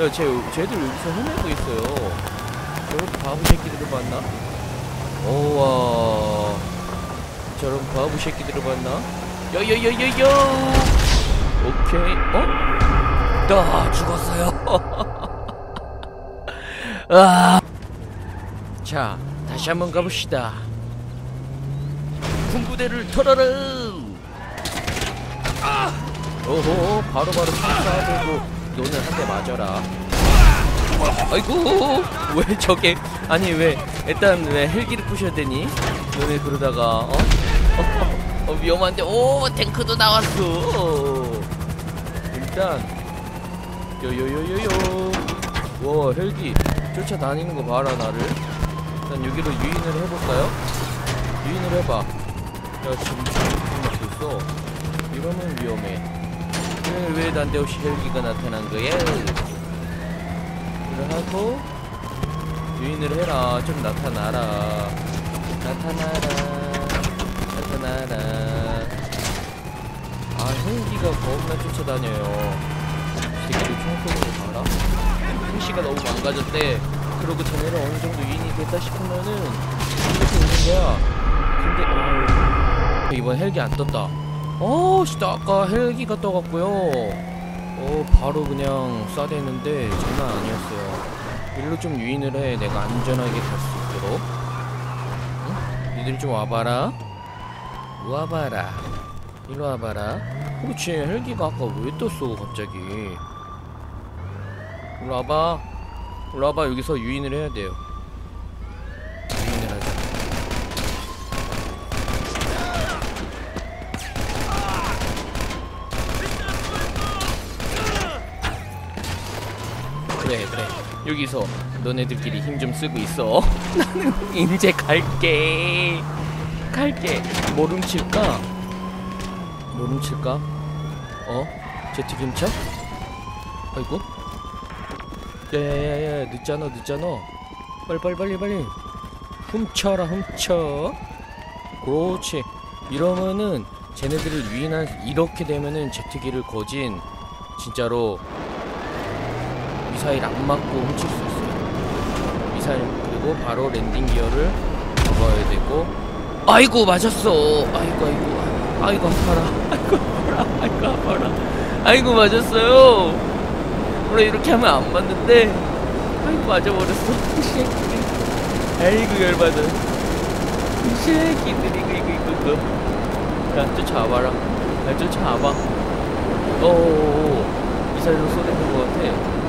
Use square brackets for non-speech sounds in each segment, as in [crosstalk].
야, 쟤, 쟤들 여기서 헤매고 있어요. 저런 바보 새끼들을 봤나? 오와. 저런 바보 새끼들을 봤나? 여여여여여! 오케이. 어? 나 죽었어요. [laughs] 아. 자, 다시 한번 가봅시다. 군부대를 털어라! 아! 오호, 바로바로 쏴대고 너는 한 대 맞아라. 아이고, [laughs] 왜 저게, 아니 왜, 일단 왜 헬기를 부셔야 되니? 너네 그러다가, 어? 어, 어, 위험한데, 오, 탱크도 나왔어! 일단, 요요요요요. 와, 헬기 쫓아다니는 거 봐라, 나를. 일단 여기로 유인을 해볼까요? 유인을 해봐. 야, 지금 지금 막고 있어. 이러면 위험해. 왜, 왜 난데없이 헬기가 나타난 거야? 이걸 하고, 유인을 해라. 좀 나타나라. 나타나라. 나타나라. 아, 헬기가 겁나 쫓아다녀요. 새끼들 총 쏘는 거 봐라. 표시가 너무 망가졌대. 그러고 쟤네를 어느 정도 유인이 됐다 싶으면은 이렇게 오는 거야. 근데 아유 이번 헬기 안 떴다. 어, 진짜 아까 헬기가 떠갖고요. 어, 바로 그냥 쏴대는데 장난 아니었어요. 일로 좀 유인을 해. 내가 안전하게 갈 수 있도록. 응? 니들 좀 와봐라. 와봐라. 일로 와봐라. 그렇지. 헬기가 아까 왜 떴어, 갑자기. 일로 와봐. 일로 와봐. 여기서 유인을 해야 돼요. 유인을 하자. 그래 그래. 여기서 너네들끼리 힘 좀 쓰고 있어. [laughs] 나는 이제 갈게. 갈게. 뭐 훔칠까? 뭐 훔칠까? 어? 제트 김차 아이고. 야야야야 늦잖아 늦잖아. 빨리 빨리 빨리 빨리. 훔쳐라 훔쳐. 그렇지. 이러면은 쟤네들을 유인한 이렇게 되면은 제트기를 거진 진짜로 미사일 안 맞고 훔칠 수 있어요. 미사일 그리고 바로 랜딩 기어를 잡아야 되고. 아이고 맞았어. 아이고 아이고. 아이고 아파라. 아이고 아파라. 아이고 아파라. 아이고 맞았어요. 원래 이렇게 하면 안 맞는데. 아이고 맞아버렸어. [laughs] 아이고 열받아. 이 새끼들 이거 이거 이거 이거. 야 쫓아와봐라. 야 쫓아와봐. 어어어. 미사일로 쏘내는 것 같아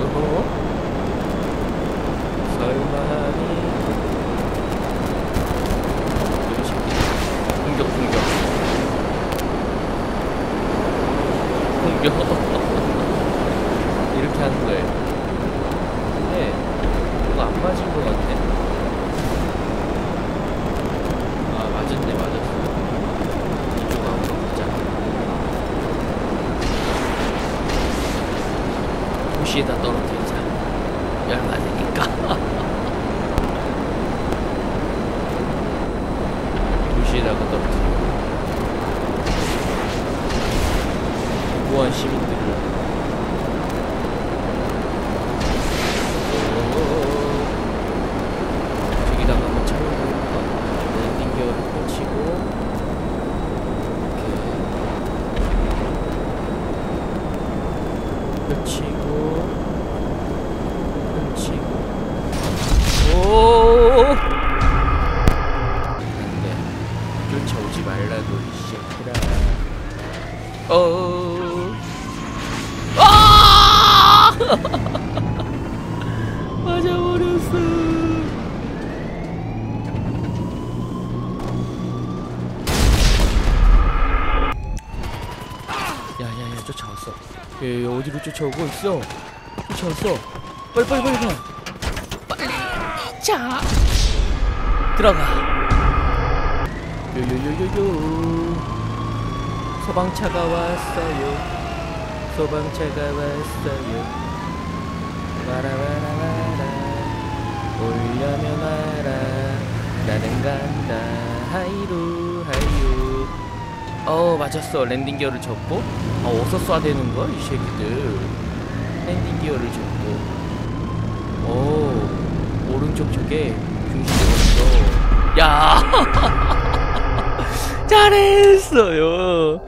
어허 새끼 공격 공격. [laughs] 공격. [laughs] 이렇게 하는 거예요 근데 이거 안 맞은 것 같아 아 맞았네 맞았어 이쪽 한번 보자 도시에다 떨어뜨리자 열받으니까. 도시에다가 떨어뜨려 무한 시민 얘, 얘 어디로 쫓아오고 있어? 쫓아왔어. 빨리 빨리 빨리 가. 빨리 자. 들어가. 요요요요요. 소방차가 왔어요. 소방차가 왔어요. 와라와라와라. 오려면 와라. 나는 간다. 하이루 어 맞았어. 랜딩 기어를 접고. 아 어디서 쏴야 되는 거야 이 새끼들. 랜딩 기어를 접고. 오 오른쪽 쪽에 중심이 있어. 야! [laughs] 잘했어요.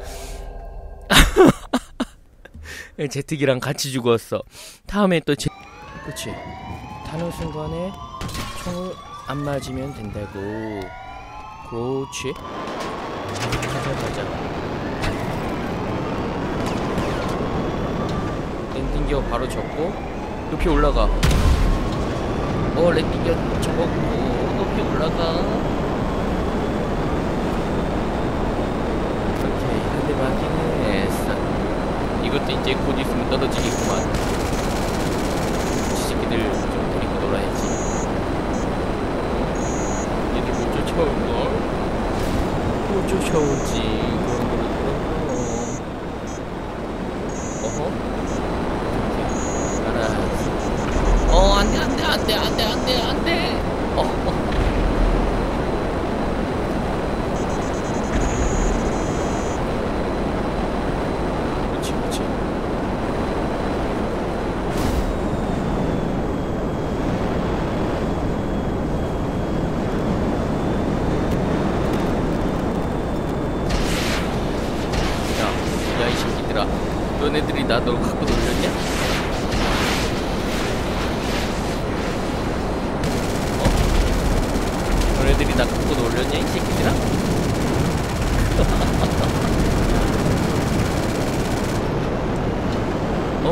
[laughs] 제트기랑 같이 죽었어. 다음에 또 제... 그치. 타는 순간에 총을 안 맞으면 된다고. 그렇지 가자 가자 랜딩 기어 바로 접고 높이 올라가. 어 랜딩 기어 접었고 높이 올라가. 오케이 한대 맞긴 했어 이것도 이제 곧 있으면 떨어지겠구만. 지새끼들 좀 데리고 놀아야지. 얘들 못 쫓아올걸? 못 쫓아오지 그런 거를 그런 거 어허 알았어 어 안돼 안돼 안돼 안돼 안돼 안돼 어, 어. 그렇지 그렇지 야, 야, 이 새끼들아. 너네들이 나널 갖고 놀렸냐? 어? 너네들이 나 갖고 놀렸냐, 이 새끼들아? [laughs] 어?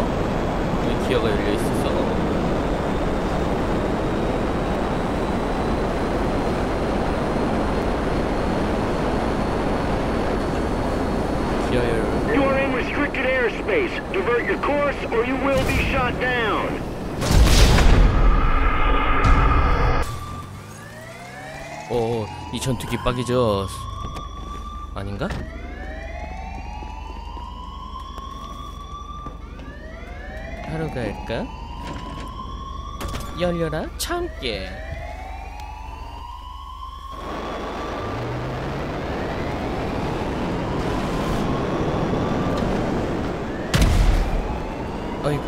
왜 기어가 열려 있었어? 기어 열. You are in restricted Divert your course or you will be shot down. 어, 이 전투기 빡이죠. 아닌가? 하러 갈까? 열려라 참깨. 아이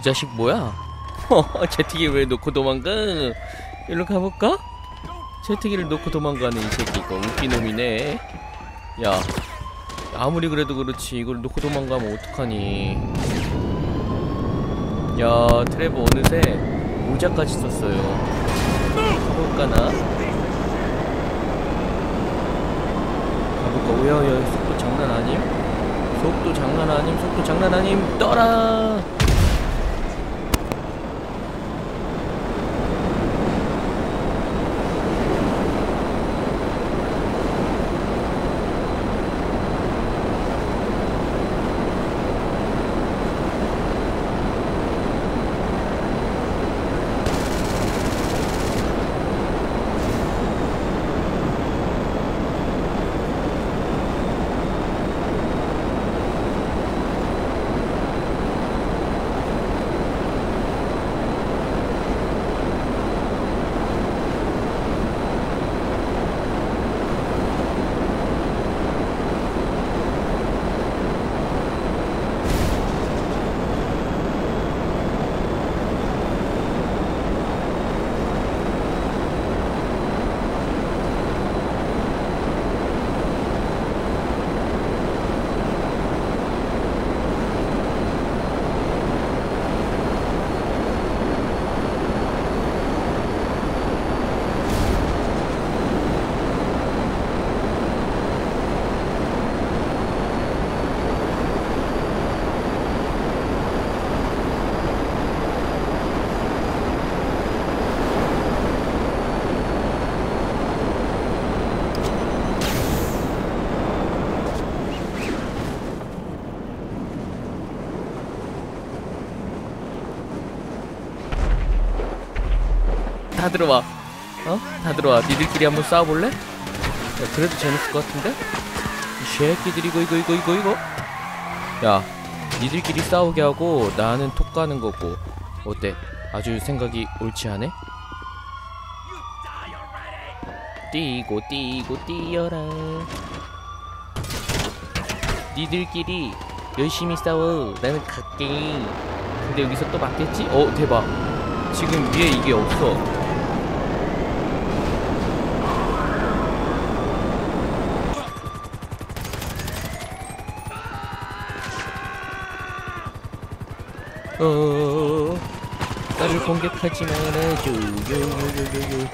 이 자식 뭐야? [laughs] 어, 제트기 왜 놓고 도망가? 일로 가볼까? 제트기를 놓고 도망가는 이 새끼 이거 웃긴 놈이네 야 아무리 그래도 그렇지 이걸 놓고 도망가면 어떡하니 야 트레버 어느새 모자까지 썼어요 가볼까나? 가볼까? 오야야 속도 장난 아님? 속도 장난 아님 속도 장난 아님 떠라 다 들어와 어? 다 들어와 니들끼리 한번 싸워볼래? 야, 그래도 재밌을 것 같은데? 이 새끼들 이거 이거 이거 이거 이거 야 니들끼리 싸우게 하고 나는 톡 가는 거고 어때? 아주 생각이 옳지 않네? 뛰고 뛰고 뛰어라 니들끼리 열심히 싸워 나는 갈게 근데 여기서 또 맞겠지? 어 대박 지금 위에 이게 없어 어 나를 공격하지 말아줘. 요요요요요